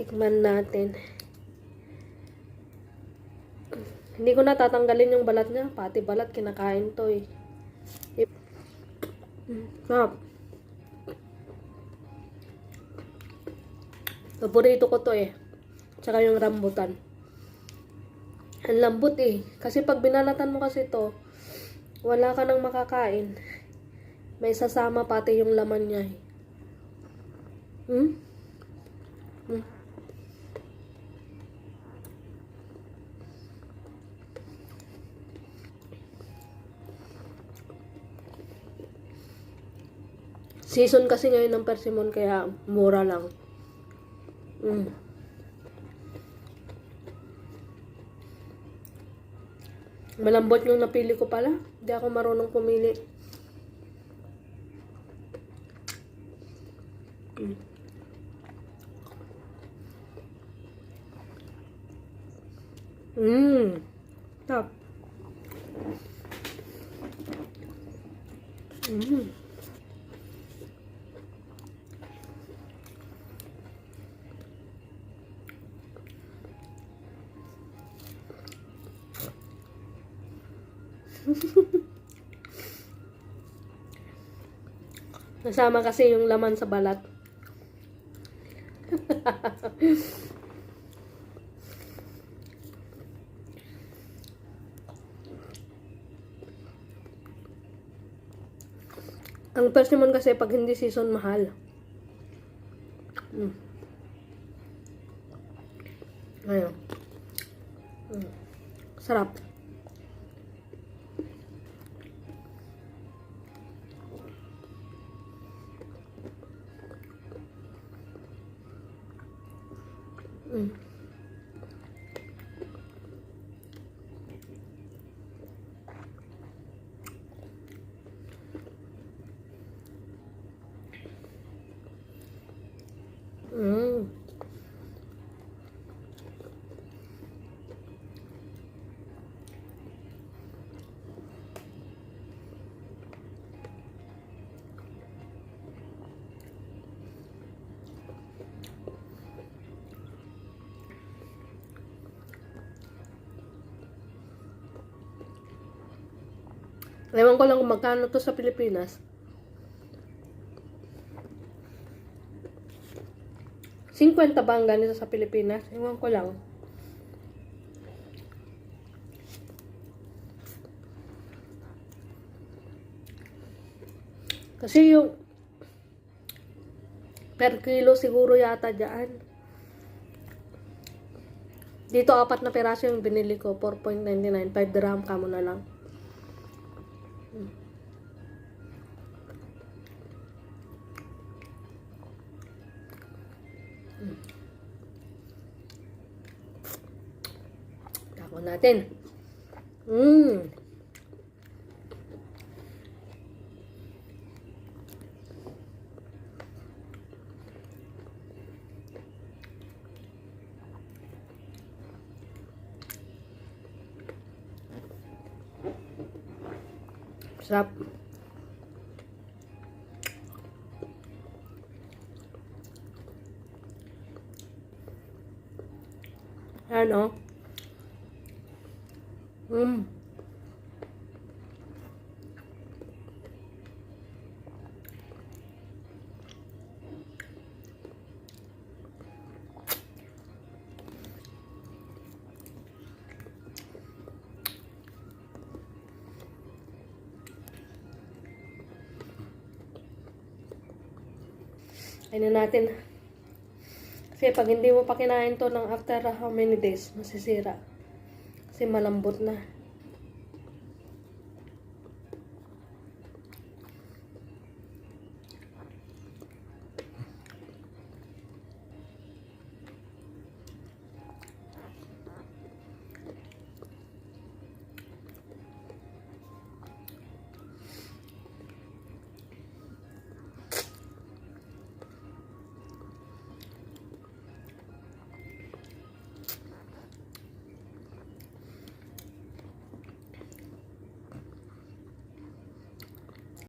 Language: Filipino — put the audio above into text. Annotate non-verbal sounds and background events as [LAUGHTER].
Tikman natin. Hindi ko na tatanggalin yung balat niya. Pati balat, kinakain to eh. Mm, Sarap. Paborito ko to eh. Tsaka yung rambutan. Ang lambot eh. Kasi pag binalatan mo kasi to, wala ka nang makakain. May sasama pati yung laman niya eh. Hmm? Hmm. Season kasi ngayon ng persimmon kaya mura lang. Mm. Malambot yung napili ko pala. Hindi ako marunong pumili. Mm. Mm. Top. Mm. [LAUGHS] Nasama kasi yung laman sa balat. [LAUGHS] Ang persimmon kasi pag hindi season mahal. Mm. Ayun. Mm. Sarap. Mm. Ewan ko lang kung magkano to sa Pilipinas. 50 ba ang ganito sa Pilipinas? Ewan ko lang. Kasi yung per kilo siguro yata dyan. Dito apat na peraso yung binili ko. 4.99. 5 dirham kamo na lang. Tapon natin. Mmm. Sarap. Ano? Mm. Ano natin. Kasi pag hindi mo pa kinain to ng after how many days, masisira. Kasi malambot na.